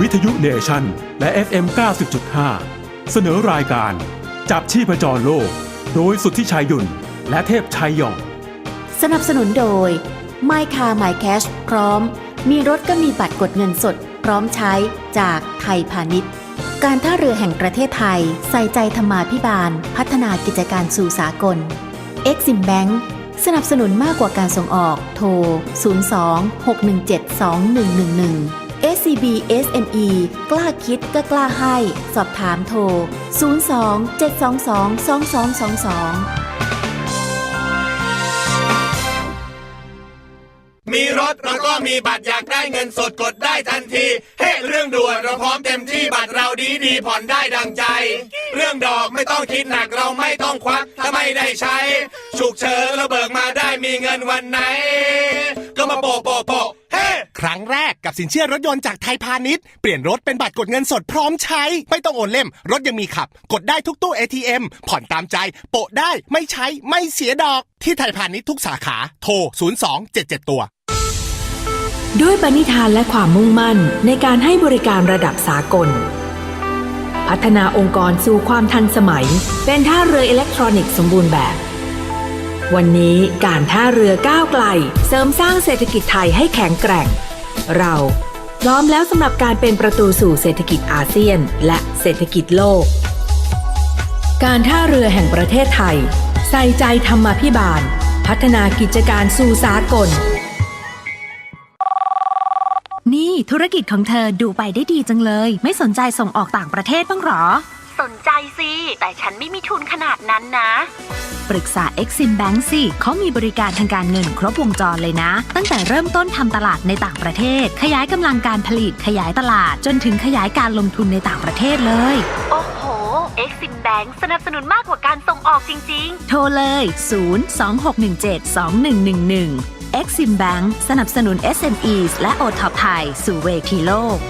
วิทยุเนชั่นและ FM 90.5 เสนอรายการ จับชีพจรโลก โดยสุทธิชัยหยุ่น และเทพชัยหยอง สนับสนุนโดย My Car My Cash พร้อม มีรถก็มีบัตรกดเงินสด พร้อมใช้จากไทยพาณิชย์ การท่าเรือแห่งประเทศไทย ใส่ใจธรรมาภิบาล พัฒนากิจการสู่สากล Exim Bank สนับสนุนมากกว่าการส่งออก โทร 02-617-2111 SCB SME กล้าคิดก็กล้าให้ สอบถามโทร 02-722-2222 มีรถเราก็มีบัตรอยากได้เงินสดกดได้ทันที เฮ้เรื่องด่วนเราพร้อมเต็มที่บัตรเราดีดีผ่อนได้ดังใจ เรื่องดอกไม่ต้องคิดหนักเราไม่ต้องควักถ้าไม่ได้ใช้ ฉุกเฉินเราเบิกมาได้มีเงินวันไหน ก็มาโปะโปะโปะ ครั้งแรกกับสินเชื่อรถยนต์จากไทยพาณิชย์ เปลี่ยนรถเป็นบัตรกดเงินสดพร้อมใช้ ไม่ต้องโอนเล่ม รถยังมีขับ กดได้ทุกตู้ ATM ผ่อนตามใจ โปะได้ไม่ใช้ไม่เสียดอก ที่ไทยพาณิชย์ทุกสาขา โทร 0277 ตัว ด้วยปณิธานและความมุ่งมั่นในการให้บริการระดับสากล พัฒนาองค์กรสู่ความทันสมัย เป็นท่าเรืออิเล็กทรอนิกส์สมบูรณ์แบบวันนี้การท่าเรือก้าวไกล เสริมสร้างเศรษฐกิจไทยให้แข็งแกร่ง เราพร้อมแล้วสำหรับการเป็นประตูสู่เศรษฐกิจอาเซียน และเศรษฐกิจโลก การท่าเรือแห่งประเทศไทย ใส่ใจธรรมาภิบาล พัฒนากิจการสู่สากล นี่ธุรกิจของเธอดูไปได้ดีจังเลย ไม่สนใจส่งออกต่างประเทศบ้างหรอ สนใจสิ แต่ฉันไม่มีทุนขนาดนั้นนะ ปรึกษา Exim Bank สิเขามีบริการทางการเงินครบวงจรเลยนะ ตั้งแต่เริ่มต้นทำตลาดในต่างประเทศ ขยายกำลังการผลิตขยายตลาด จนถึงขยายการลงทุนในต่างประเทศเลย โอ้โห Exim Bank สนับสนุนมากกว่าการส่งออกจริงโทรเลย 026172111 Exim Bank สนับสนุน SMEs และ o t o p ไทยสู่เวทีโลก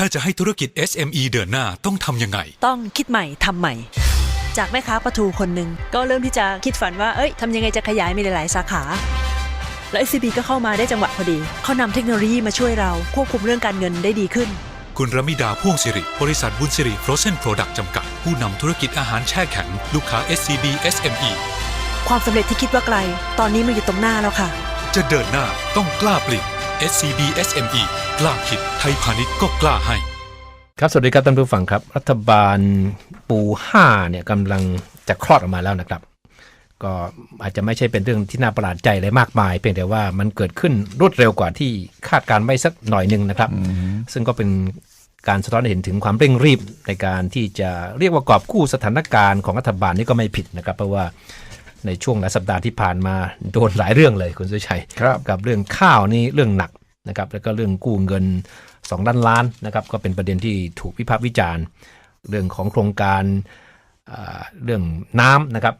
ถ้าจะให้ธุรกิจ SME เดินหน้าต้องทำยังไง ต้องคิดใหม่ทำใหม่ จากแม่ค้าปลาทูคนหนึ่งก็เริ่มที่จะคิดฝันว่าเอ้ยทำยังไงจะขยายมีหลาย ๆ สาขา แล้ว SCB ก็เข้ามาได้จังหวะพอดีเขานำเทคโนโลยีมาช่วยเราควบคุมเรื่องการเงินได้ดีขึ้น คุณรมิดาพ่วงสิริ บริษัทบุญสิริฟรอเซนโปรดักต์จำกัด ผู้นำธุรกิจอาหารแช่แข็ง ลูกค้า SCB SME ความสำเร็จที่คิดว่าไกล ตอนนี้มันอยู่ตรงหน้าแล้วค่ะ จะเดินหน้าต้องกล้าเปลี่ยน SCB SME กล้าคิดไทยพาณิชย์ก็กล้าให้ ครับสวัสดีครับท่านผู้ฟังครับ รัฐบาลปูห้าเนี่ยกำลังจะคลอดออกมาแล้วนะครับ ก็อาจจะไม่ใช่เป็นเรื่องที่น่าประหลาดใจอะไรมากมาย เพียงแต่ว่ามันเกิดขึ้นรวดเร็วกว่าที่คาดการไว้สักหน่อยหนึ่งนะครับ ซึ่งก็เป็นการสะท้อนให้เห็นถึงความเร่งรีบในการที่จะเรียกว่ากอบกู้สถานการณ์ของรัฐบาลนี่ก็ไม่ผิดนะครับ เพราะว่า ในช่วงหลายสัปดาห์ที่ผ่านมาโดนหลายเรื่องเลยคุณสุชัยครับกับเรื่องข้าวนี่เรื่องหนักนะครับแล้วก็เรื่องกู้เงิน2ล้านล้านนะครับก็เป็นประเด็นที่ถูกวิพากษ์วิจารณ์ เรื่องของโครงการอ่าเรื่องน้ำนะครับ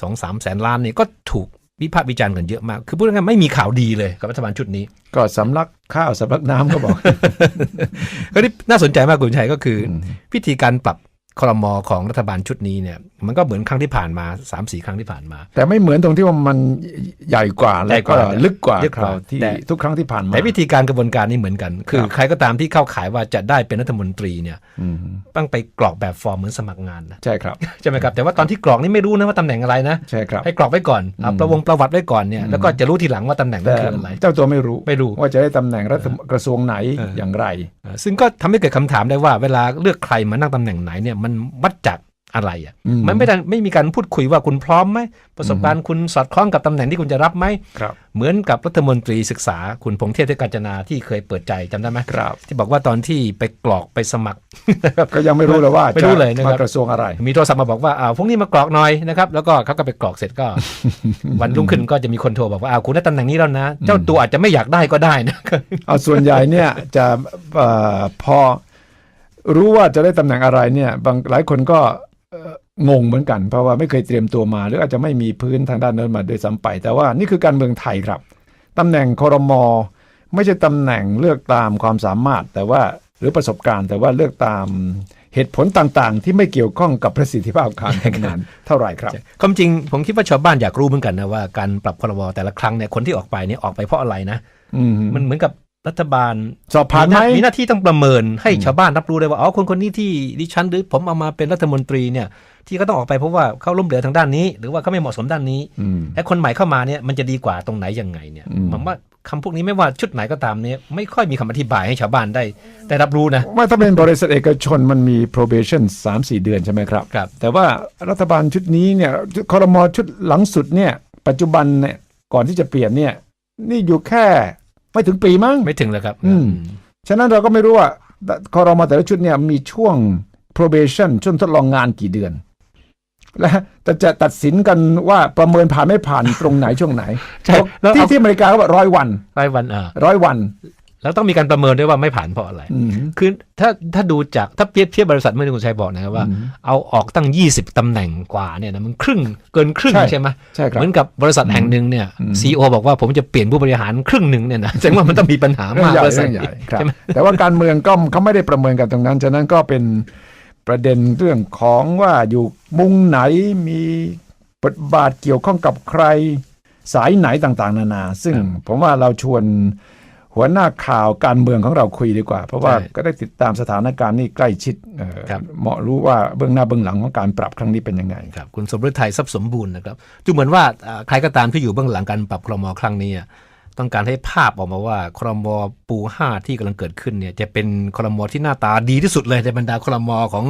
สองสามแสนล้านนี่ก็ถูกวิพากษ์วิจารณ์กันเยอะมาก คือพูดง่ายๆไม่มีข่าวดีเลยกับรัฐบาลชุดนี้ ก็สำลักข้าวสำลักน้ำก็บอกก็ที่น่าสนใจมากคุณชัยก็คืออวิธีการปรับ ครมของรัฐบาลชุดนี้เนี่ยมันก็เหมือนครั้งที่ผ่านมา3าสี่ครั้งที่ผ่านมา แต่ไม่เหมือนตรงที่ว่ามันใหญ่กว่าใหญ่แล้วกก็ว่าลึกกว่าลึกกว่าคราวที่แต่ทุกครั้งที่ผ่านมาแต่วิธีการกระบวนการนี้เหมือนกัน คือครับใครก็ตามที่เข้าขายว่าจะได้เป็นรัฐมนตรีเนี่ยอืมต้องไปกรอกแบบฟอร์มเหมือนสมัครงานนะใช่ครับใช่ไหมครับแต่ว่าตอนที่กรอกนี่ไม่รู้นะว่าตำแหน่งอะไรนะใช่ครับให้กรอกไว้ก่อนเอาอืมประวงประวัติไว้ก่อนเนี่ยอืมแล้วก็จะรู้ทีหลังว่าตำแหน่งนั้แต่นคืออะไรเจ้าตัวไม่รู้ไม่รู้ว่าจะได้ตำแหน่งรัฐกระทรวงไหนเออออย่างไรเอ่อซึ่งก็ทำให้เกิดคำถามได้ว่าเวลาเลือกใครมานั่งตำแหน่งไหนเนี่ยมันวัดจากอะไรอะอืมมันไม่ได้ไม่มีการพูดคุยว่าคุณพร้อมไหมประสบการณ์คุณสอดคล้องกับตำแหน่งที่คุณจะรับไหมครับเหมือนกับรัฐมนตรีศึกษาคุณพงษ์เทพเทพกาญจนาที่เคยเปิดใจจำได้ไหมครับที่บอกว่าตอนที่ไปกรอกไปสมัครก็ยังไม่รู้เลยว่าไม่รู้เลยนะครับมากระทรวงอะไร มีโทรศัพท์มาบอกว่าอ้าวพวกนี้มากรอกหน่อยนะครับแล้วก็เขาก็ไปกรอกเสร็จก็ วันรุ่งขึ้นก็จะมีคนโทรบอกว่าอ้าวคุณได้ตำแหน่งนี้แล้วนะ เจ้าตัวอาจจะไม่อยากได้ก็ได้นะเอาส่วนใหญ่เนี่ยจะเอ่อพอ รู้ว่าจะได้ตำแหน่งอะไรเนี่ยบางหลายคนก็เอ่องงเหมือนกัน เพราะว่าไม่เคยเตรียมตัวมา หรืออาจจะไม่มีพื้นทางด้านนั้นมาโดยซ้ำไป แต่ว่านี่คือการเมืองไทยครับตำแหน่งคอรมอไม่ใช่ตำแหน่งเลือกตามความสามารถ แต่ว่าหรือประสบการณ์ แต่ว่าเลือกตามเหตุผลต่างๆ ที่ไม่เกี่ยวข้องกับประสิทธิภาพการทำงานเท่าไหร่ครับความจริงผมคิดว่าชาวบ้านอยากรู้เหมือนกันนะว่าการปรับพรบแต่ละครั้งเนี่ยคนที่ออกไปเนี่ยออกไปเพราะอะไรนะอืมมันเหมือนกับ รัฐบาลสอบผ่านไหมมีหน้าที่ต้องประเมินให้ชาวบ้านรับรู้เลยว่าอ๋อคนคนนี้ที่ดิฉันหรือผมเอามาเป็นรัฐมนตรีเนี่ย ที่ก็ต้องออกไปเพราะว่าเขาล้มเหลวทางด้านนี้ หรือว่าเขาไม่เหมาะสมด้านนี้อืมและคนใหม่เข้ามาเนี่ยมันจะดีกว่าตรงไหนยังไงเนี่ยอืมผมว่าคำพวกนี้ไม่ว่าชุดไหนก็ตามเนี่ยไม่ค่อยมีคำอธิบายให้ชาวบ้านได้ได้รับรู้นะว่าถ้าเป็นบริษัทเอกชนมันมี probation 3 4 เดือนใช่ไหมครับครับ แต่ว่ารัฐบาลชุดนี้เนี่ยคอรมอชุดหลังสุดเนี่ยปัจจุบันเนี่ยก่อนที่จะเปลี่ยนเนี่ยนี่อยู่แค่ ไม่ถึงปีมั้งไม่ถึงเลยครับ อืมฉะนั้นเราก็ไม่รู้ว่าคอรมอแต่ละชุดเนี่ยมีช่วง probation ช่วงทดลองงานกี่เดือน และแต่จะตัดสินกันว่าประเมินผ่านไม่ผ่านตรงไหนช่วงไหนใช่แล้วที่เอาที่อเมริกาก็บอกร้อยวันรายวันอ่าร้อยวัน แล้วต้องมีการประเมินด้วยว่าไม่ผ่านเพราะอะไรอืมคือถ้าถ้าดูจากถ้าเปรียบเทียบบริษัทเมื่อที่คุณชัยบอกนะครับว่าอืมเอาออกตั้ง 20ตำแหน่งกว่าเนี่ยนะมันครึ่งเกินครึ่งใช่ใช่ไหมใช่ครับเหมือนกับบริษัทแห่งหนึ่งเนี่ยอืมซีอบอกว่าผมจะเปลี่ยนผู้บริหารครึ่งหนึ่งเนี่ยนะแสดงว่ามันต้องมีปัญหาเรื่องมากใหญ่บริษัทเรื่องใหญ่นี้ครับใช่ไหมแต่ว่าการเมืองก็เขาไม่ได้ประเมินกันตรงนั้นฉะนั้นก็เป็นประเด็นเรื่องของว่าอยู่มุงไหนมีบทบาทเกี่ยวข้องกับใครสายไหนต่างๆ นานา ซึ่งผมว่าเราชวน หัวหน้าข่าวการเมืองของเราคุยดีกว่า เพราะว่าใช่ก็ได้ติดตามสถานการณ์นี่ใกล้ชิดเอ่อครับเหมาะรู้ว่าเบื้องหน้าเบื้องหลังของการปรับครั้งนี้เป็นยังไงครับคุณสมฤทัยทรัพย์สมบูรณ์นะครับดูเหมือนว่าอ่าใครก็ตามที่อยู่เบื้องหลังการปรับครมครั้งนี้อะต้องการให้ภาพออกมาว่าครมปูห้าที่กำลังเกิดขึ้นเนี่ยจะเป็นครมที่หน้าตาดีที่สุดเลยในบรรดาครมของ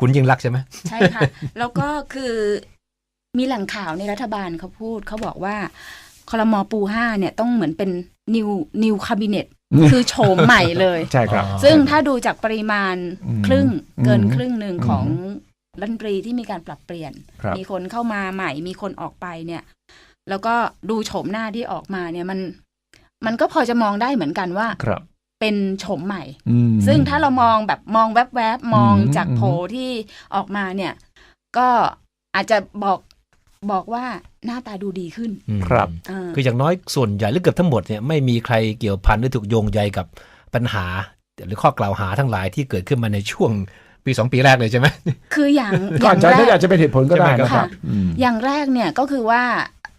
คุณยิ่งรักษณ์ใช่ไหมใช่ค่ะแล้วก็คือมีแหล่งข่าวในรัฐบาลเขาพูดเขาบอกว่าคอรมอปูห้าเนี่ยต้องเหมือนเป็น นิวนิวคาบิเนตอืมคือโฉมใหม่เลย ใช่ครับ ซึ่งถ้าดูจากปริมาณอืมครึ่งเกินอืมครึ่งหนึ่งของรัฐมนตรีที่มีการปรับเปลี่ยนครับมีคนเข้ามาใหม่ มีคนออกไปเนี่ย แล้วก็ดูโฉมหน้าที่ออกมาเนี่ยมัน มันก็พอจะมองได้เหมือนกันว่าครับเป็นโฉมใหม่อืมซึ่งถ้าเรามองแบบมองแวบๆ มองอืมจากอืมโผล่ที่ออกมาเนี่ย ก็อาจจะบอก บอกว่าหน้าตาดูดีขึ้นอืมครับอ่าคืออย่างน้อยส่วนใหญ่หรือเกือบทั้งหมดเนี่ยไม่มีใครเกี่ยวพันหรือถูกโยงใยกับปัญหา หรือข้อกล่าวหาทั้งหลายที่เกิดขึ้นมาในช่วงปีสองปีแรกเลยใช่ไหม คืออย่างอก็อาย่าจงจะแรไม่กอาจจะเป็นเหตุผลก็ได้ใช่ไหมนะครับค่ะอืม อย่างแรกเนี่ยก็คือว่า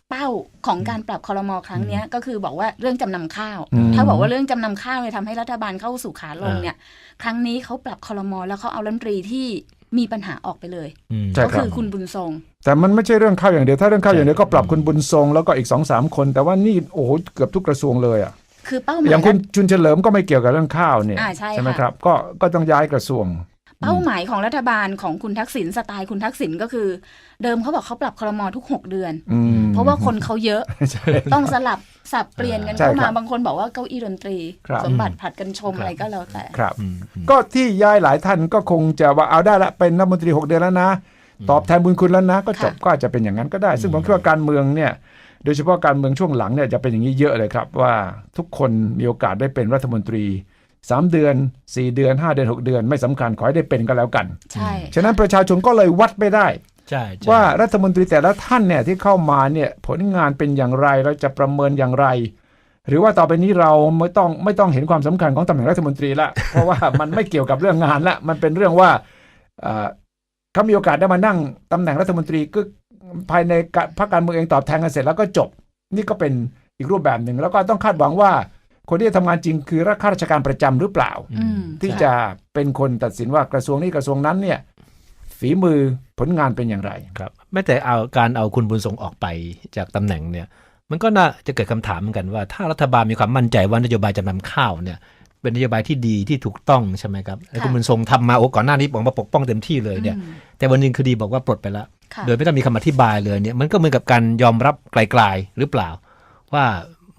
เป้าของการปรับคอรมอครั้งเนี้ยก็คือบอกว่าเรื่องจำนำข้าว อืม ถ้าบอกว่าเรื่องจำนำข้าวเนี่ยทำให้รัฐบาลเข้าสู่ขาลงเนี่ย ครั้งนี้เขาปรับคอรมอแล้วเขาเอารัฐมนตรีที่ มีปัญหาออกไปเลยอืมใช่ก็ครับคือคุณบุญทรง แต่มันไม่ใช่เรื่องข้าวอย่างเดียว ถ้าเรื่องข้าวอย่างเดียวก็ปรับอืมคุณบุญทรง แล้วก็อีกสองสามคน แต่ว่านี่โอ้โหเกือบทุกกระทรวงเลยอะคือเป้าหมายอย่างคุณจุนเฉลิมก็ไม่เกี่ยวกับเรื่องข้าวเนี่ยอ่าใช่ไหมค่ะครับก็ก็ต้องย้ายกระทรวง เป้าหมายของรัฐบาลของคุณทักษิณสไตล์คุณทักษิณก็คือ เดิมเขาบอกเขาปรับคอรมอทุก 6 เดือนอืม เพราะว่าคนเขาเยอะใช่ต้องสลับสับเปลี่ยนกันใช่เข้าครัมาบบางคนบอกว่าเก้าอี้ดนตรีครับสมบัติผัดกันชมครับอะไรก็แล้วแต่ครับอืมอืมก็ที่ย้ายหลายท่านก็คงจะว่าเอาได้ละเป็นรัฐมนตรี6เดือนแล้วนะ ตอบแทนบุญคุณแล้วนะ ก็จบค่ะก็อาจจะเป็นอย่างนั้นก็ได้ ซึ่งผมคิดว่าการเมืองเนี่ยโดยเฉพาะการเมืองช่วงหลังเนี่ยจะเป็นอย่างนี้เยอะเลยครับ ว่าทุกคนมีโอกาสได้เป็นรัฐมนตรี 3 เดือน 4 เดือน 5 เดือน 6 เดือน ไม่สำคัญขอให้ได้เป็นก็แล้วกัน ใช่ ฉะนั้นประชาชนก็เลยวัดไม่ได้ใช่ใช่ว่ารัฐมนตรีแต่ละท่านเนี่ยที่เข้ามาเนี่ยผลงานเป็นอย่างไรเราจะประเมินอย่างไร หรือว่าต่อไปนี้เราไม่ต้องไม่ต้องเห็นความสำคัญของตำแหน่งรัฐมนตรีละ เพราะว่ามันไม่เกี่ยวกับเรื่องงานละมันเป็นเรื่องว่าเอ่อเขามีโอกาสได้มานั่งตำแหน่งรัฐมนตรีก็ภายในกะพรรคการเมืองเองตอบแทนกันเสร็จแล้วก็จบ นี่ก็เป็นอีกรูปแบบหนึ่งแล้วก็ต้องคาดหวังว่าคนที่จะทำงานจริงคือข้าราชการประจำหรือเปล่าอืมที่ค่ะจะเป็นคนตัดสินว่ากระทรวงนี้กระทรวงนั้นเนี่ย ฝีมือผลงานเป็นอย่างไรครับแม้แต่เอาการเอาคุณบุญทรงออกไปจากตำแหน่งเนี่ยมันก็น่าจะเกิดคำถามเหมือนกันว่า ถ้ารัฐบาลมีความมั่นใจว่านโยบายจำนำข้าวเนี่ยเป็นนโยบายที่ดีที่ถูกต้องใช่ไหมครับแล้วคุณบุญทรงทำมาโอ้ก่อนหน้านี้บอกมาปกป้องเต็มที่เลยเนี่ยอืมแต่วันหนึงคดีบอกว่าปลดไปแล้วค่ะโดยไม่ต้องมีคำอธิบายเลยเนี่ยมันก็เหมือนกับการยอมรับไกลๆหรือเปล่า ว่า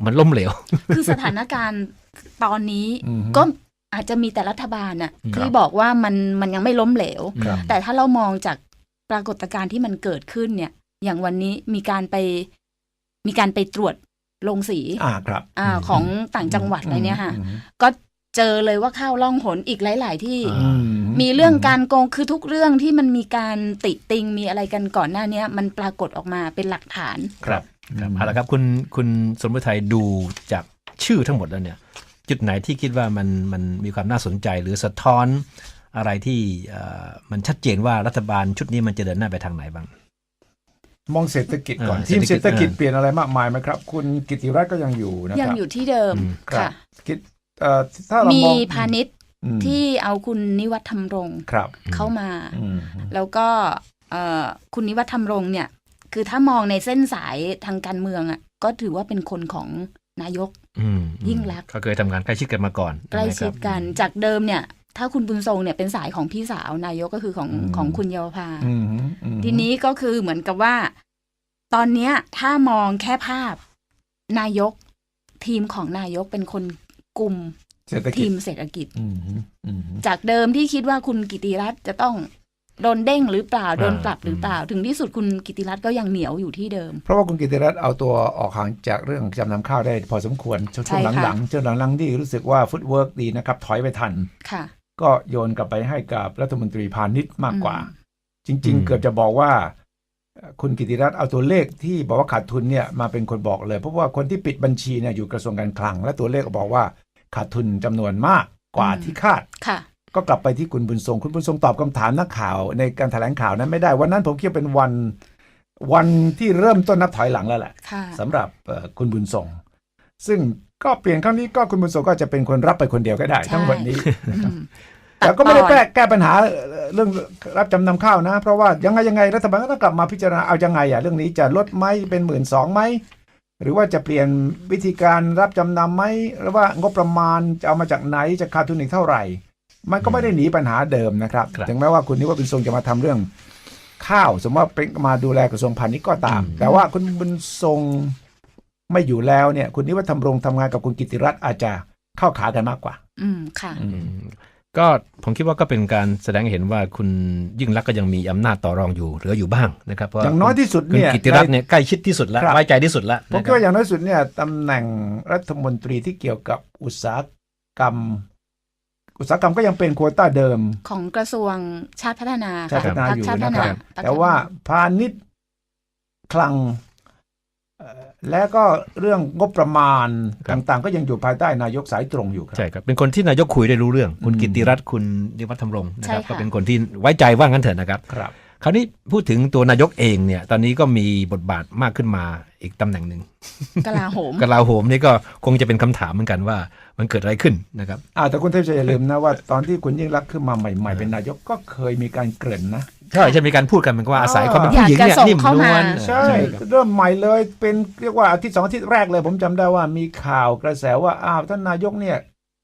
มันล้มเหลว คือสถานการณ์ตอนนี้อือฮึก็ อาจจะมีแต่รัฐบาลน่ะครับที่บอกว่ามันมันยังไม่ล้มเหลวครับแต่ถ้าเรามองจากปรากฏการณ์ที่มันเกิดขึ้นเนี่ย อย่างวันนี้มีการไปมีการไปตรวจลงสีอ่าครับอ่าของต่างจังหวัดอะไรเนี่ยค่ะอืมก็เจอเลยว่าข้าวล่องหนอีกหลาย ๆ ที่อ่าอืมีเรื่องการโกงคือทุกเรื่องที่มันมีการติติงมีอะไรกันก่อนหน้าเนี้ยมันปรากฏออกมาเป็นหลักฐาน ครับครับเอาละครับคุณคุณสมฤทัยดูจากชื่อทั้งหมดแล้วเนี่ย จุดไหนที่คิดว่ามันมันมีความน่าสนใจหรือสะท้อนอะไรที่เอ่อมันชัดเจนว่ารัฐบาลชุดนี้มันจะเดินหน้าไปทางไหนบ้าง มองเศรษฐกิจก่อนอ่าทีมเศรษฐกิจเศรษฐกิจเปลี่ยนอะไรมากมายไหมครับ คุณกิติรัตน์ก็ยังอยู่นะยัคงรับอยู่ที่เดิมอืมครับค่ะกิจเอ่อถ้าเรามีมองพาณิชย์อืมที่เอาคุณนิวัฒน์ธรรมรงค์ครับเข้ามาอืมแล้วก็เอ่อคุณนิวัฒน์ธรรมรงค์เนี่ย คือถ้ามองในเส้นสายทางการเมืองอะก็ถือว่าเป็นคนของนายกอืม ยิ่งรักษณ์ก็เคยทำงานใกล้ชิดกันมาก่อนใกล้ชิดกันนะครับจากเดิมเนี่ยถ้าคุณบุญทรงเนี่ยเป็นสายของพี่สาวนายกก็คือของอืมของคุณเยาวภาอืมอืมทีนี้ก็คือเหมือนกับว่า ตอนเนี้ยถ้ามองแค่ภาพ นายกทีมของนายกเป็นคนกลุ่มเศรษฐกิทีจมเศรษฐกิจอืมอืมจากเดิมที่คิดว่าคุณกิติรัตน์จะต้อง โดนเด้งหรือเปล่าอ่าโดนปรับหรือเปล่า ถึงที่สุดคุณกิติรัตน์ก็ยังเหนียวอยู่ที่เดิม เพราะว่าคุณกิติรัตน์เอาตัวออกห่างจากเรื่องจำนำข้าวได้พอสมควรช่วงใช่ค่ะหลังๆช่วงหลังๆที่รู้สึกว่าฟุตเวิร์กดีนะครับ ถอยไปทันค่ะ ก็โยนกลับไปให้กับรัฐมนตรีพาณิชย์มากกว่าอืมจริงอืมๆเกือบจะบอกว่าเอ่อคุณกิติรัตน์เอาตัวเลขที่บอกว่าขาดทุนเนี่ยมาเป็นคนบอกเลย เพราะว่าคนที่ปิดบัญชีเนี่ยอยู่กระทรวงการคลัง และตัวเลขก็บอกว่าขาดทุนจำนวนมากกว่าอืมที่คาดค่ะ ก็กลับไปที่คุณบุญทรง คุณบุญทรงตอบคำถามนักข่าวในการแถลงข่าวนั้นไม่ได้ วันนั้นผมคิดว่าเป็นวันวันที่เริ่มต้นนับถอยหลังแล้วแหละค่ะสำหรับเอ่อคุณบุญทรง ซึ่งก็เปลี่ยนครั้งนี้ก็คุณบุญทรงก็จะเป็นคนรับไปคนเดียวก็ได้ใช่ทั้งหมดนี้อืมแต่ก็ไม่ได้ตัแก้ตอนแก้ปัญหาเอ่อเรื่องรับจำนำข้าวนะ เพราะว่ายังไงยังไงรัฐบาลก็ต้องกลับมาพิจารณาเอายังไงอะเรื่องนี้จะลดไหมเป็นหมื่นสองไหมหรือว่าจะเปลี่ยนวิธีการรับจำนำไหมหรือว่างบประมาณจะเอามาจากไหนจะขาดทุนอีกเท่าไหร่ มันก็ไม่ได้หนีปัญหาเดิมนะครับครับถึงแม้ว่าคุณนิว่าเป็นทรงจะมาทำเรื่องข้าว สมมติว่าเป็นมาดูแลกระทรวงพาณิชย์ก็ตามอืมแต่ว่าคุณบุญทรงไม่อยู่แล้วเนี่ย คุณนิวัฒน์ทำรงทำงานกับคุณกิติรัตน์อาจจะเข้าขากันมากกว่า อืมค่ะอืมก็ผมคิดว่าก็เป็นการแสดงให้เห็นว่าคุณยิ่งรักษณ์ก็ยังมีอำนาจต่อรองอยู่เหลืออยู่บ้างนะครับเพราะอย่างน้อยที่สุดคุณเนี่ยกิติรัตน์เนี่ยใกล้ชิดที่สุดแล้วครับไว้ใจที่สุดแล้วผมคิดว่าอย่างน้อยสุดเนี่ยตำแหน่งรัฐมนตรีที่เกี่ยวกับอุตสาหกรรม อุตสาหกรรมก็ยังเป็นโควต้าเดิม ของกระทรวงชาติพัฒนาชาติพัฒนาพรรคอยู่ชาติพัฒนะครับพรรคแต่ว่าพาณิชย์คลังเอ่อและก็เรื่องงบประมาณต่างๆ ก็ยังอยู่ภายใต้นายกสายตรงอยู่ครับใช่ครับเป็นคนที่นายกคุยได้รู้เรื่อง คุณอืมกิติรัตน์คุณนิวัฒน์ธรรมรงค์นะครับใช่ค่ะก็เป็นคนที่ไว้ใจว่างั้นเถอะนะครับครับ คราวนี้พูดถึงตัวนายกเองเนี่ย ตอนนี้ก็มีบทบาทมากขึ้นมา อีกตำแหน่งหนึ่งกลาโหมกลาโหมนี่ก็คงจะเป็นคำถามเหมือนกันว่ามันเกิดอะไรขึ้นนะครับอ่าแต่คุณเทพชัยอย่าลืมนะว่าตอนที่คุณยิ่งรักษณ์ขึ้นมาใหม่ๆ เป็นนายกก็เคยมีการเกริ่นนะใช่จะมีการพูดกันเหมือนกับว่าอาศัยอ่าความเป็นผู้หญิงเนี่ยอยากจะส่งนิ่มเข้านมาวลใช่ครับเริ่มใหม่เลยเป็นเรียกว่าอาทิตย์สองอาทิตย์แรกเลย ผมจำได้ว่ามีข่าวกระแสว่าอ้าวท่านนายกเนี่ย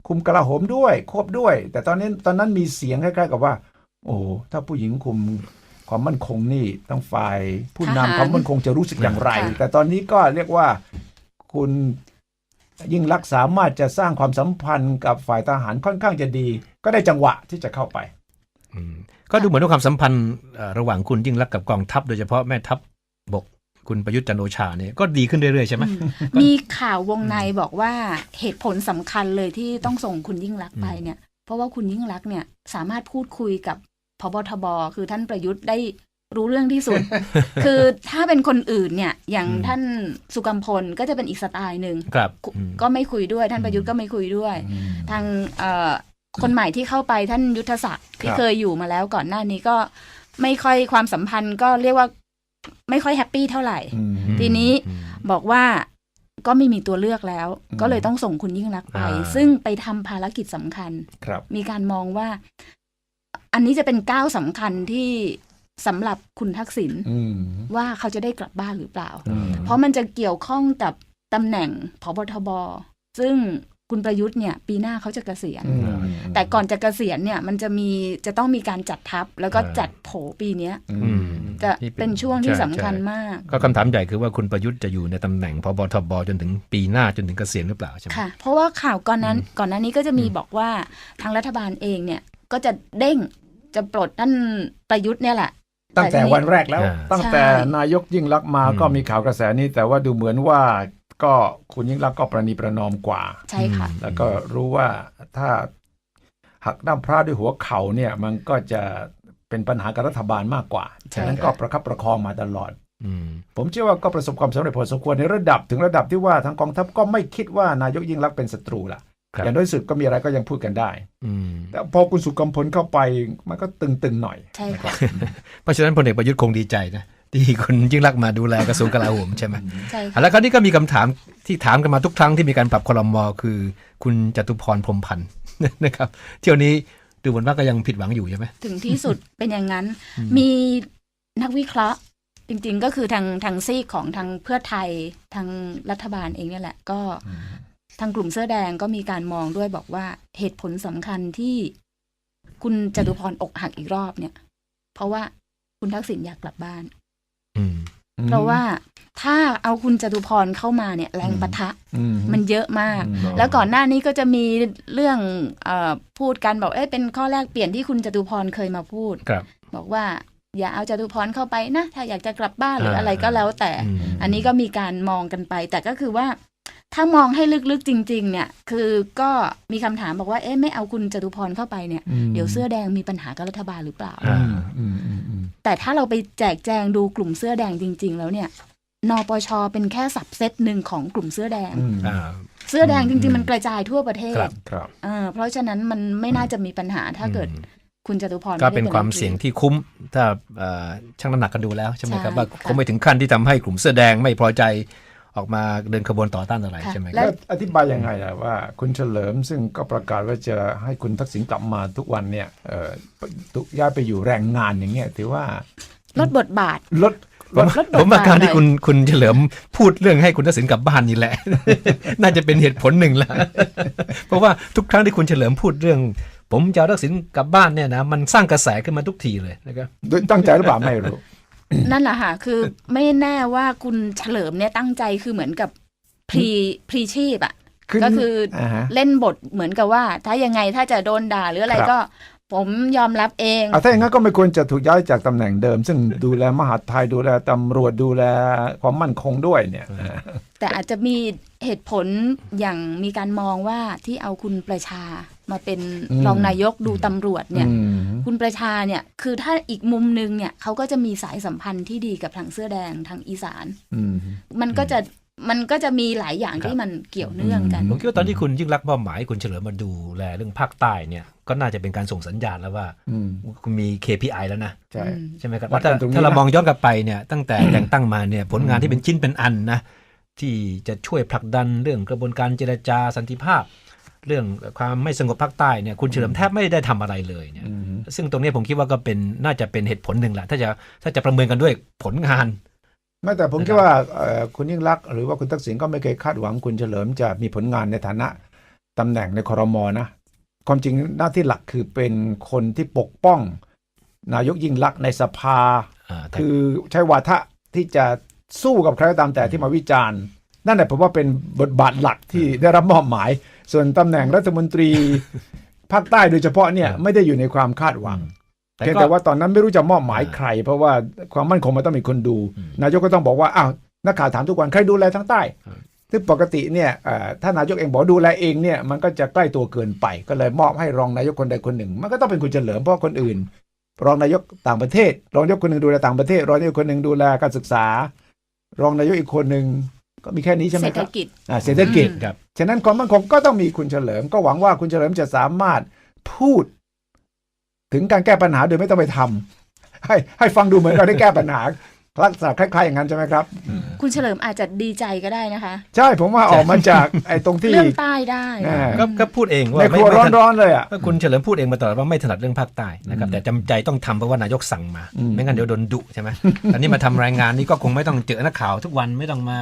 คุมกลาโหมด้วยควบด้วย แต่ตอนนี้ตอนนั้นมีเสียงคล้ายๆกับว่า โอ้ถ้าผู้หญิงคุม ความมั่นคงนี่ต้องฝ่ายผู้ทหารนำความมั่นคงจะรู้สึกอย่างไรค่ะแต่ตอนนี้ก็เรียกว่าคุณยิ่งรักษณ์สามารถจะสร้างความสัมพันธ์กับฝ่ายทหารค่อนข้างจะดี ก็ได้จังหวะที่จะเข้าไปอืมก็ดูเหมือนว่าความสัมพันธ์เอ่อระหว่างคุณยิ่งรักษณ์กับกองทัพ โดยเฉพาะแม่ทัพบกคุณประยุทธ์จันทร์โอชาเนี่ยก็ดีขึ้นเรื่อยๆใช่ไหมอืมมีข่าววงในบอกว่าเหตุผลสำคัญเลยที่ต้องส่งคุณยิ่งรักษณ์ไปเนี่ย เพราะว่าคุณยิ่งรักษณ์เนี่ยสามารถพูดคุยกับ พบทบคือท่านประยุทธ์ได้รู้เรื่องที่สุด คือถ้าเป็นคนอื่นเนี่ย อย่างอืมท่านสุกัมพลก็จะเป็นอีกสไตล์หนึ่งครับอืมก็ไม่คุยด้วยท่านประยุทธ์ก็ไม่คุยด้วย ทางเอ่อคนใหม่ที่เข้าไปท่านยุทธศักดิ์ที่ครับเคยอยู่มาแล้วก่อนหน้านี้ก็ไม่ค่อยความสัมพันธ์ก็เรียกว่าไม่ค่อยแฮปปี้เท่าไหร่อืมทีนี้อืมบอกว่าก็ไม่มีตัวเลือกแล้วอืมก็เลยต้องส่งคุณยิ่งรักษณ์ไปอ่าซึ่งไปทำภารกิจสำคัญครับมีการมองว่า อันนี้จะเป็นก้าวสำคัญที่สำหรับคุณทักษิณอืมว่าเขาจะได้กลับบ้านหรือเปล่าอืมเพราะมันจะเกี่ยวข้องกับตำแหน่งพบทบ ซึ่งคุณประยุทธ์เนี่ย ปีหน้าเขาจะเกษียณอืมแต่ก่อนจะเกษียณเนี่ยมันจะมีจะต้องมีการจัดทัพ แล้วก็อ่าจัดโผปีเนี้ยอืมจะที่เป็นช่วงที่ใสำคัญมาก ก็คำถามใหญ่คือว่าคุณประยุทธ์จะอยู่ในตำแหน่งพบทบจนถึงปีหน้าจนถึงเกษียณหรือเปล่าใช่ไหมค่ะเพราะว่าข่าวก่อนนั้นอืมก่อนหน้านี้ก็จะมีอืมบอกว่าทางรัฐบาลเองเนี่ย ก็จะเด้งจะปลดท่านประยุทธ์เนี่ยแหละ ตั้งแต่ทีวันแรกแล้วอ่าตั้งแต่นายกยิ่งรักษณ์มาอืมก็มีข่าวกระแสนี้ แต่ว่าดูเหมือนว่าก็คุณยิ่งรักษณ์ก็ประนีประนอมกว่า ใช่ค่ะ แล้วก็รู้ว่าถ้าหักด้ามพระด้วยหัวเข่าเนี่ย มันก็จะเป็นปัญหากับรัฐบาลมากกว่าใช่ฉะนั้นค่ะก็ประคับประคองมาตลอดอืมผมเชื่อว่าก็ประสบความสำเร็จพอสมควรในระดับถึงระดับที่ว่าทางกองทัพก็ไม่คิดว่านายกยิ่งรักษณ์เป็นศัตรูละครับ อย่างน้อยสุดก็มีอะไรก็ยังพูดกันได้อืมแต่พอคุณสุกัมพลเข้าไปมันก็ตึงๆหน่อยใช่ค่ะเพราะฉะนั้นพลเอกประยุทธ์คงดีใจนะที่คุณยิ่งรักษณ์มาดูแลกระทรวงกลาโหมใช่ไหมใช่อะค่ะแล้วคราวนี้ก็มีคำถามที่ถามกันมาทุกครั้งที่มีการปรับคลมอคือ คุณจตุพรพรหมพันธ์นะครับเที่ยวนี้ดูเหมือนว่าก็ยังผิดหวังอยู่ใช่ไหมถึงที่สุดเป็นอย่างนั้นอืมมีนักวิเคราะห์จริงๆก็คือทางทางซีกของทางเพื่อไทยทางรัฐบาลเองเนี่ยแหละ ก็ ทางกลุ่มเสื้อแดงก็มีการมองด้วยบอกว่าเหตุผลสำคัญที่คุณจตุพรอกหักอีกรอบเนี่ย เพราะว่าคุณทักษิณอยากกลับบ้านอืมเพราะว่าถ้าเอาคุณจตุพรเข้ามาเนี่ย แรงปะทะอืมมันเยอะมากอืมแล้วก่อนหน้านี้ก็จะมีเรื่องเออพูดกันบอกเอ้ยเป็นข้อแรกเปลี่ยนที่คุณจตุพรเคยมาพูดครับบอกว่า อย่าเอาจตุพรเข้าไปนะ ถ้าอยากจะกลับบ้านหรืออ่าอะไรก็แล้วแต่อืมอันนี้ก็มีการมองกันไป แต่ก็คือว่า ถ้ามองให้ลึกๆจริง ๆ เนี่ย คือก็มีคำถามบอกว่าเอ๊ะไม่เอาคุณจตุพรเข้าไปเนี่ยอืมเดี๋ยวเสื้อแดงมีปัญหากับรัฐบาลหรือเปล่าอ่าอืมอืมอืมแต่ถ้าเราไปแจกแจงดูกลุ่มเสื้อแดงจริง ๆ แล้วเนี่ยนปชเป็นแค่สับเซตหนึ่งของกลุ่มเสื้อแดงอืมอ่าเสื้อแดงจริง ๆ มันกระจายทั่วประเทศครับครับเออเพราะฉะนั้นมันไม่น่าจะมีปัญหาถ้าเกิดอืมคุณจตุพรก็ไได้เป็นความรัฐมนตรีเสี่ยงที่คุ้ม ถ้าเอ่อชั่งน้ำหนักกันดูแล้วใช่ไหมครับใช่ว่าค่ะคงไม่ถึงขั้นที่ทำให้กลุ่มเสื้อแดงไม่พอใจ ออกมาเดินขบวนต่อต้านอะไรค่ะใช่ไหมคแล้รับวแล้วอธิบายยังไงล่ะว่า คุณเฉลิมซึ่งก็ประกาศว่าจะให้คุณทักษิณกลับมาทุกวันเนี่ยเอ่อตุย้ายไปอยู่แรงงานอย่างเงี้ยถือว่า ลดบทบาทลดผมลดบทผมว่าบาทการที่หน่อยคุณคุณเฉลิมพูดเรื่องให้คุณทักษิณกลับบ้านนี่แหละ น่าจะเป็นเหตุผลหนึ่งละเพราะว่าทุกครั้งที่คุณเฉลิมพูดเรื่อง ผมจะเอาทักษิณกลับบ้านเนี่ยนะมันสร้างกระแสขึ้นมาทุกทีเลยนะครับโดยตั้งใจหรือเปล่าไม่รู้ นั่นแหละค่ะ คือไม่แน่ว่าคุณเฉลิมเนี่ยตั้งใจคือเหมือนกับพรีพรีชีพอะขึ้นก็คืออาฮะเล่นบทเหมือนกับว่า ถ้ายังไงถ้าจะโดนด่าหรืออะไรครับก็ ผมยอมรับเองอะถ้าอย่างนั้นก็ไม่ควรจะถูกย้ายจากตำแหน่งเดิม ซึ่งดูแลมหาดไทยดูแลตำรวจดูแลความมั่นคงด้วยเนี่ย แต่อาจจะมีเหตุผลอย่างมีการมองว่าที่เอาคุณประชา มาเป็นอืมรองนายกดูตำรวจเนี่ยอืมคุณประชาเนี่ยคือถ้าอีกมุมนึงเนี่ยเขาก็จะมีสายสัมพันธ์ที่ดีกับทางเสื้อแดงทางอีสานอืมมันก็จะมันก็จะมีหลายอย่างที่มันเกี่ยวเนื่องกันผมคิดว่าตอนที่คุณยิ่งรักษณ์มอบหมายให้คุณเฉลิมมาดูแลเรื่องภาคใต้เนี่ยก็น่าจะเป็นการส่งสัญญาณแล้วว่าอืมคุณมี KPI แล้วนะ ใช่ใช่ไหมครับวัดกัถ้านตรงนี้ถ้าเรานะมองย้อนกลับไปเนี่ยตั้งแต่แต่งตั้งมาเนี่ยผลงานที่เป็นชิ้นเป็นอันนะที่จะช่วยผลักดันเรื่องกระบวนการเจรจาสันติภาพ เรื่องความไม่สงบภาคใต้เนี่ยคุณเฉลิมแทบไม่ได้ทำอะไรเลยเนี่ยอืมซึ่งตรงนี้ผมคิดว่าก็เป็นน่าจะเป็นเหตุผลหนึ่งแหละถ้าจะถ้าจะประเมินกันด้วยผลงานไม่แต่ผมคิดว่าเอ่อคุณยิ่งรักษณ์หรือว่าคุณทักษิณก็ไม่เคยคาดหวังคุณเฉลิมจะมีผลงานในฐานะตำแหน่งในคอรมอนะความจริงหน้าที่หลักคือเป็นคนที่ปกป้อง นายกยิ่งรักษณ์ในสภาอ่าแต่คือใช้วาทะที่จะสู้กับใครก็ตามแต่ที่มาวิจารณ์ นั่นแหละผมว่าเป็นบทบาทหลักที่ได้รับมอบหมาย ส่วนตำแหน่งรัฐมนตรีภาคใต้โดยเฉพาะเนี่ยไม่ได้อยู่ในความคาดหวังแต่เพียงก็แต่ว่าตอนนั้นไม่รู้จะมอบหมายอ่าใคร เพราะว่าความมั่นคงมันต้องมีคนดูอืมนายกก็ต้องบอกว่าอ้าวนักข่าวถามทุกวันใครดูแลทั้งใต้ครับซึ่งปกติเนี่ยเอ่อถ้านายกเองบอกดูแลเองเนี่ยมันก็จะใกล้ตัวเกินไป ก็เลยมอบให้รองนายกคนใดคนหนึ่ง มันก็ต้องเป็นคุณเฉลิมเพราะคนอื่น รองนายกต่างประเทศ รองนายกคนหนึ่งดูแลต่างประเทศ รองนายกคนหนึ่งดูแลการศึกษา รองนายกอีกคนหนึ่ง ก็มีแค่นี้ใช่ไหมเศรษคฐรับกิจ อ่าเศรษฐกิจ ครับ ฉะนั้นความมั่นคงก็ต้องมีคุณเฉลิม ก็หวังว่าคุณเฉลิมจะสามารถพูด ถึงการแก้ปัญหาโดยไม่ต้องไปทำให้ให้ฟังดูเหมือนเราได้แก้ปัญหาลักษณะคล้ายๆอย่างนั้นใช่ไหมครับ คุณเฉลิมอาจจะดีใจก็ได้นะคะ ใช่ผมว่าออกมาจากไอ้ตรงที่ เรื่องใต้ได้อ่าก็ก็พูดเองว่าในคไม่รัวไม่ถนัดร้อนๆเลยอะ ก็คุณเฉลิมพูดเองมาตลอดว่าไม่ถนัดเรื่องภาคใต้นะครับอืมแต่จำใจต้องทำเพราะว่านายกสั่งมา อืม ไม่งั้นเดี๋ยวโดนดุใช่ไหมอันนี้มาทำรายงานนี้ก็คงไม่ต้องเจอนักข่าวทุกวันไม่ต้องมา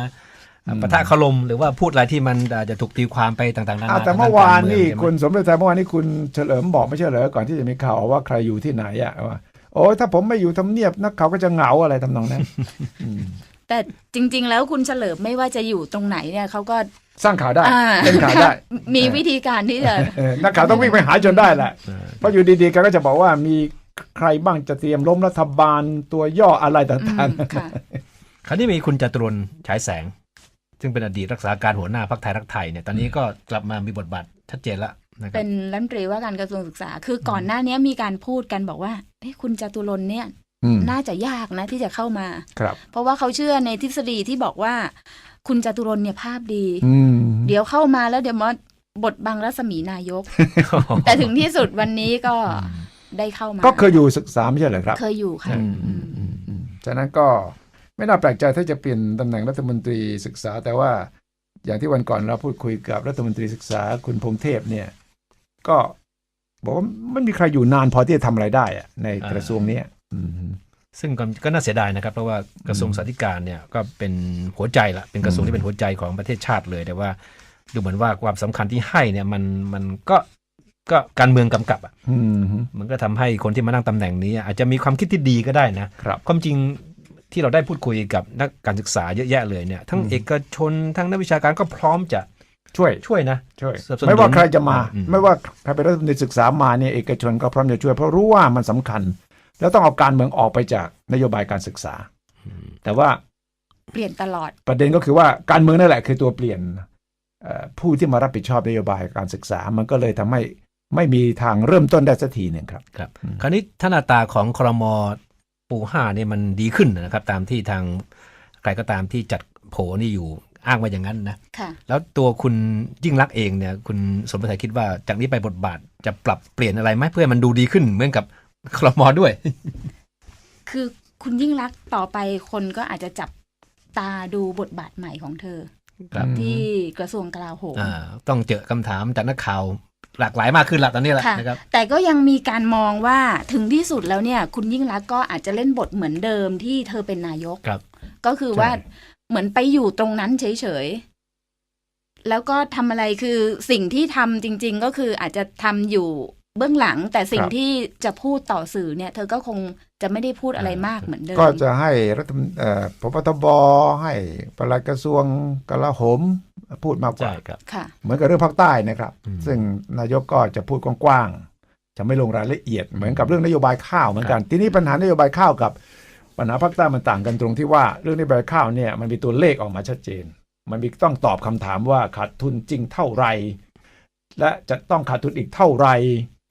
ปะทะคารมหรือว่าพูดอะไรที่มันอาจจะถูกตีความไปต่างๆนาอะนาแต่เมื่อวานนี่ทงกรเมืองใช่ไหมคุณสมเด็จไทยเมื่อวานนี่คุณเฉลิมบอกไม่ใช่เหรอก่อนที่จะมีข่าวว่าใครอยู่ที่ไหนอะว่าโอ้ยถ้าผมไม่อยู่ทำเนียบนักข่าวก็จะเหงาอะไรทำนองนั้นอืมแต่จริง ๆ แล้วคุณเฉลิมไม่ว่าจะอยู่ตรงไหนเนี่ยเขาก็สร้างข่าวได้อ่าเป็นข่าวได้ มีวิธีการที่จะเออนักข่าวต้องวิ่งไปหาจนได้แหละเพราะอยู่ดีๆแกก็จะบอกว่ามีใครบ้างจะเตรียมล้มรัฐบาลตัวย่ออะไรอืต่างมค่ะคราวนี้มีคุณจตุรนต์ฉายแสง ซึ่งเป็นอดีตรักษาการหัวหน้าพรรคไทยรักไทยเนี่ยตอนนี้ก็กลับมามีบทบาทชัดเจนแล้วนะครัเป็บนรัฐมนตรีว่าการกระทรวงศึกษา คือก่อนหน้านี้มีการพูดกันบอกว่าเอ้คุณจตุรนต์เนี่ยๆอืมน่าจะยากนะที่จะเข้ามาครับ เพราะว่าเขาเชื่อในทฤษฎีที่บอกว่า คุณจตุรนต์เนี่ยภาพดีอืมเดี๋ยวเข้ามาแล้วเดี๋ยวมาบทบังรัศมีนายก แต่ถึงที่สุดวันนี้ก็ได้เข้ามา ก็เคยอยู่ศึกษาไม่ใช่เหรอครับ เคยอยู่ค่ะอืมอืมอืมอืมฉะนั้นก็ ไม่น่าแปลกใจถ้าจะเปลี่ยนตำแหน่งรัฐมนตรีศึกษา แต่ว่าอย่างที่วันก่อนเราพูดคุยกับรัฐมนตรีศึกษาคุณพงเทพเนี่ย ก็บอกว่าไม่มีใครอยู่นานพอที่จะทำอะไรได้อะในกระทรวงเนี้ยอืมซึ่งก็ก็น่าเสียดายนะครับ เพราะว่ากระทรวงสาธการเนี่ยก็เป็นหัวใจละเป็นกระทรวงที่เป็นหัวใจของประเทศชาติเลยแต่ว่าดูเหมือนว่าความสำคัญที่ให้เนี่ยมันมันก็ก็การเมืองกำกับอะอืมมันก็ทำให้คนที่มานั่งตำแหน่งนี้ อาจจะมีความคิดที่ดีก็ได้นะครับความจริง ที่เราได้พูดคุยกับนักการศึกษาเยอะแยะเลยเนี่ยทั้งอืมเอกชนทั้งนักวิชาการก็พร้อมจะช่วยช่วยนะช่วยสนับสนุนไม่ว่าใครจะมาอืมไม่ว่าใครเป็นรัฐมนตรีศึกษามาเนี่ยเอกชนก็พร้อมจะช่วยเพราะรู้ว่ามันสำคัญ แล้วต้องเอาการเมืองออกไปจากนโยบายการศึกษา แต่ว่าเปลี่ยนตลอดประเด็นก็คือว่าการเมืองนั่นแหละคือตัวเปลี่ยนเอ่อผู้ที่มารับผิดชอบนโยบายการศึกษา มันก็เลยทำให้ไม่มีทางเริ่มต้นได้สักทีหนึ่งครับครับ คราวนี้ท่านาตราของครม ปูห้าเนี่ยมันดีขึ้นนะครับ ตามที่ทางใครก็ตามที่จัดโผนี่อยู่อ้างว่าอย่างนั้นนะค่ะ แล้วตัวคุณยิ่งรักษณ์เองเนี่ย คุณสมบัติคิดว่าจากนี้ไปบทบาทจะปรับเปลี่ยนอะไรไหมเพื่อให้มันดูดีขึ้นเหมือนกับครมด้วย คือคุณยิ่งรักษณ์ต่อไปคนก็อาจจะจับตาดูบทบาทใหม่ของเธอ ครับ ที่กระทรวงกลาโหม อ่าต้องเจอคำถามจากนักข่าว หลากหลายมากขึ้นละตอนนี้แหละค่ะนะครับ แต่ก็ยังมีการมองว่าถึงที่สุดแล้วเนี่ย คุณยิ่งรักษณ์ก็อาจจะเล่นบทเหมือนเดิมที่เธอเป็นนายก ครับ ก็คือว่าเหมือนไปอยู่ตรงนั้นเฉยๆ แล้วก็ทำอะไรคือสิ่งที่ทำจริง ๆ ก็คืออาจจะทำอยู่เบื้องหลัง แต่สิ่งครับ ที่จะพูดต่อสื่อเนี่ย เธอก็คงจะไม่ได้พูดอะไรมากเหมือนเดิม ก็จะให้รัฐมนเอ่อพบทบให้ปลัดกระทรวงกลาโหม พูดมากกว่าใช่ครับค่ะเหมือนกับเรื่องภาคใต้นะครับอืมซึ่งนายกก็จะพูดกว้างๆจะไม่ลงรายละเอียด เหมือนกับเรื่องนโยบายข้าวเหมือนกัน ทีนี้ปัญหานโยบายข้าวกับ ปัญหาภาคใต้มันต่างกันตรงที่ว่าเรื่องนโยบายข้าวเนี่ยมันมีตัวเลขออกมาชัดเจน มันมีต้องตอบคำถามว่าขาดทุนจริงเท่าไหร่และจะต้องขาดทุนอีกเท่าไหร่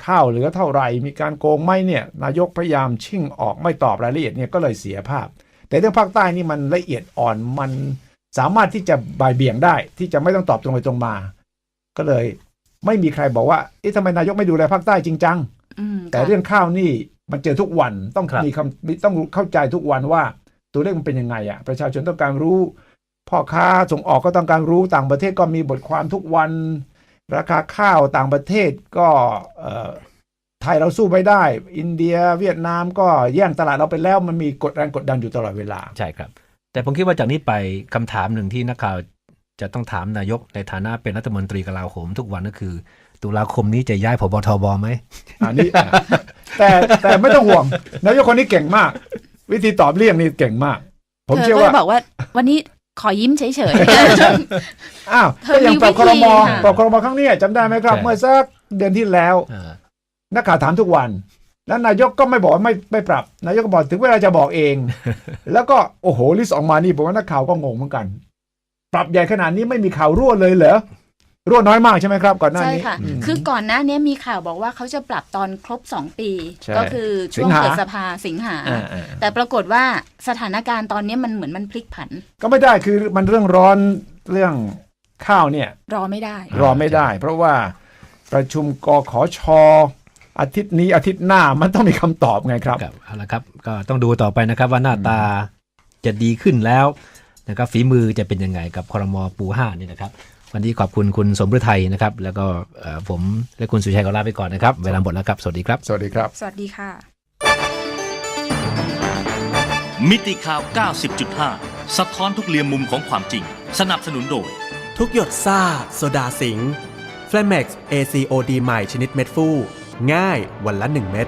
ข้าวเหลือเท่าไหร่ มีการโกงไหมเนี่ย นายกพยายามชิ่งออกไม่ตอบรายละเอียดเนี่ยก็เลยเสียภาพ แต่เรื่องภาคใต้นี่มันละเอียดอ่อนมัน สามารถที่จะบ่ายเบี่ยงได้ที่จะไม่ต้องตอบตรงไปตรงมา ก็เลย ไม่มีใครบอกว่าเอ๊ะทำไมนายกไม่ดูแลภาคใต้จริงจังอืมแต่ค่ะเรื่องข้าวนี่มันเจอทุกวันต้องครับมีคำมีต้องเข้าใจทุกวันว่า ตัวเลขมันเป็นยังไงอะประชาชนต้องการรู้พ่อค้าส่งออกก็ต้องการรู้ต่างประเทศก็มีบทความทุกวัน ราคาข้าวต่างประเทศก็เอ่อไทยเราสู้ไม่ได้ อินเดียเวียดนามก็แย่งตลาดเราไปแล้วมันมีกดแรงกดดันอยู่ตลอดเวลาใช่ครับ แต่ผมคิดว่าจากนี้ไปคำถามหนึ่งที่นักข่าวจะต้องถามนายกในฐานะเป็นรัฐมนตรีกลาโหมทุกวันก็คือ ตุลาคมนี้จะย้ายผบทบไหมอันนี้ แต่แต่ไม่ต้องห่วง นายกคนนี้เก่งมาก วิธีตอบเลี่ยงนี่เก่งมาก ผมเธอเชื่อก็ว่าจะบอกว่า วันนี้ขอยิ้มเฉยอ้าวเธอก็อย่างมีปรับควิรธีมค่ะปรับครมครั้งเนี้ยจำได้ไหมครับใช่เมื่อสักเดือนที่แล้วอ่านักข่าวถามทุกวัน แล้วนายกก็ไม่บอกว่าไม่ไม่ปรับ นายกก็บอกถึงเวลาจะบอกเอง แล้วก็โอ้โหลิสต์ออกมานี่ผมว่านักข่าวก็งงเหมือนกัน ปรับใหญ่ขนาดนี้ไม่มีข่าวรั่วเลยเหรอรั่วน้อยมากใช่ไหมครับ ก่อนหน้าใช่นี้ค่ะอืมคือก่อนหน้านี้มีข่าวบอกว่าเขาจะปรับตอนครบสองปีใช่ก็คือช่วงสิงหาเปิดสภาสิงหาอ่าอ่าแต่ปรากฏว่าสถานการณ์ตอนนี้มันเหมือนมันพลิกผัน ก็ไม่ได้คือมันเรื่องร้อนเรื่องข้าวเนี่ย รอไม่ได้ รอไม่ได้ เพราะว่าประชุมกขอช อาทิตย์นี้อาทิตย์หน้ามันต้องมีคำตอบไงครับครับเอาละครับก็ต้องดูต่อไปนะครับว่าหน้าตาจะดีขึ้นแล้วนะครับฝีมือจะเป็นยังไงกับคอรมอปูห้านี่นะครับ วันนี้ขอบคุณคุณสมฤทัยนะครับ แล้วก็เอ่อผมและคุณสุชัยก็ลาไปก่อนนะครับ เวลาหมดแล้วครับ สวัสดีครับ สวัสดีครับ สวัสดีค่ะ มิติข่าว 90.5 สะท้อนทุกเรียมมุมของความจริง สนับสนุนโดย ทุกหยดซ่าโซดาสิงห์ f l a m e x ACOD ใหม่ชนิดเม็ดฟู ง่ายวันละ 1 เม็ด